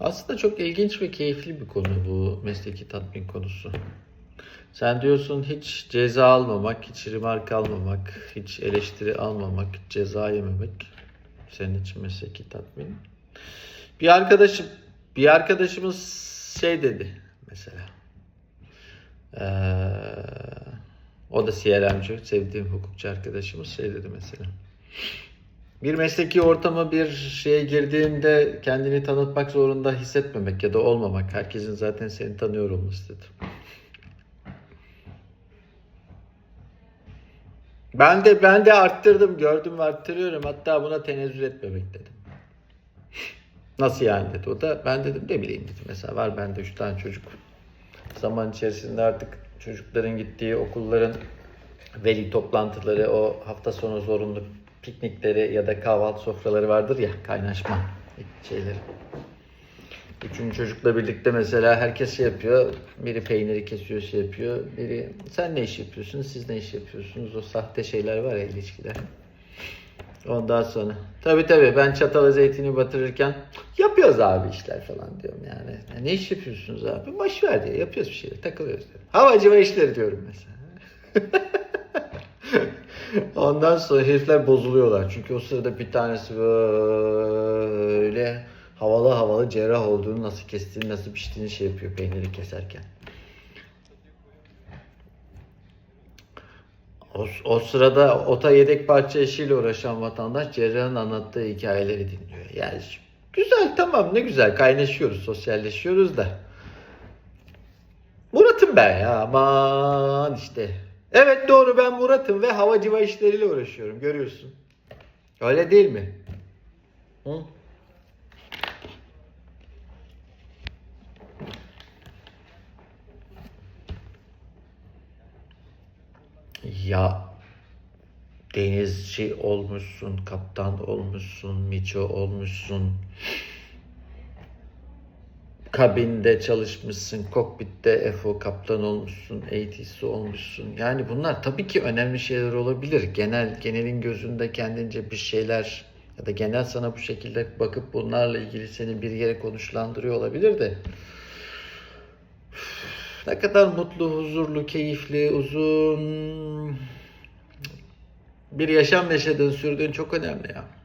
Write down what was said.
Aslında çok ilginç ve keyifli bir konu bu mesleki tatmin konusu. Sen diyorsun hiç ceza almamak, hiç remark almamak, hiç eleştiri almamak, ceza yememek senin için mesleki tatmin. Bir arkadaşım, bir arkadaşımız şey dedi mesela. Ee, o da CRM'ci, sevdiğim hukukçu arkadaşımız şey dedi mesela. Bir mesleki ortama bir şeye girdiğinde kendini tanıtmak zorunda hissetmemek ya da olmamak. Herkesin zaten seni tanıyor olması dedi. Ben de ben de arttırdım, gördüm arttırıyorum. Hatta buna tenezzül etmemek dedim. Nasıl yani dedi o da. Ben dedim ne bileyim dedim. Mesela var bende üç tane çocuk. Zaman içerisinde artık çocukların gittiği okulların veli toplantıları, o hafta sonu zorunlu piknikleri ya da kahvaltı sofraları vardır ya kaynaşma şeyleri. Üçüncü çocukla birlikte mesela herkes şey yapıyor. Biri peyniri kesiyor şey yapıyor. Biri sen ne iş yapıyorsunuz siz ne iş yapıyorsunuz. O sahte şeyler var ya ilişkiler. Ondan sonra tabi tabi ben çatalı zeytini batırırken yapıyoruz abi işler falan diyorum yani. "Ya Ne iş yapıyorsunuz abi? Boş ver diyor. Yapıyoruz bir şeyler takılıyoruz diyor. Havacı ve işleri diyorum mesela. Ondan sonra herifler bozuluyorlar. Çünkü o sırada bir tanesi böyle havalı havalı cerrah olduğunu, nasıl kestiğini, nasıl piştiğini şey yapıyor peyniri keserken. O, o sırada ota yedek parça işiyle uğraşan vatandaş cerrahın anlattığı hikayeleri dinliyor. Yani güzel tamam ne güzel kaynaşıyoruz, sosyalleşiyoruz da. Murat'ım ben ya aman işte. Evet doğru ben Murat'ım ve havacıva işleriyle uğraşıyorum görüyorsun. Öyle değil mi? Hı? Ya denizci olmuşsun, kaptan olmuşsun, miço olmuşsun. Kabinde çalışmışsın, kokpitte FO kaptan olmuşsun, ATC olmuşsun. Yani bunlar tabii ki önemli şeyler olabilir. Genel genelin gözünde kendince bir şeyler ya da genel sana bu şekilde bakıp bunlarla ilgili seni bir yere konuşlandırıyor olabilir de. Ne kadar mutlu, huzurlu, keyifli, uzun bir yaşam yaşadığın, sürdüğün çok önemli ya.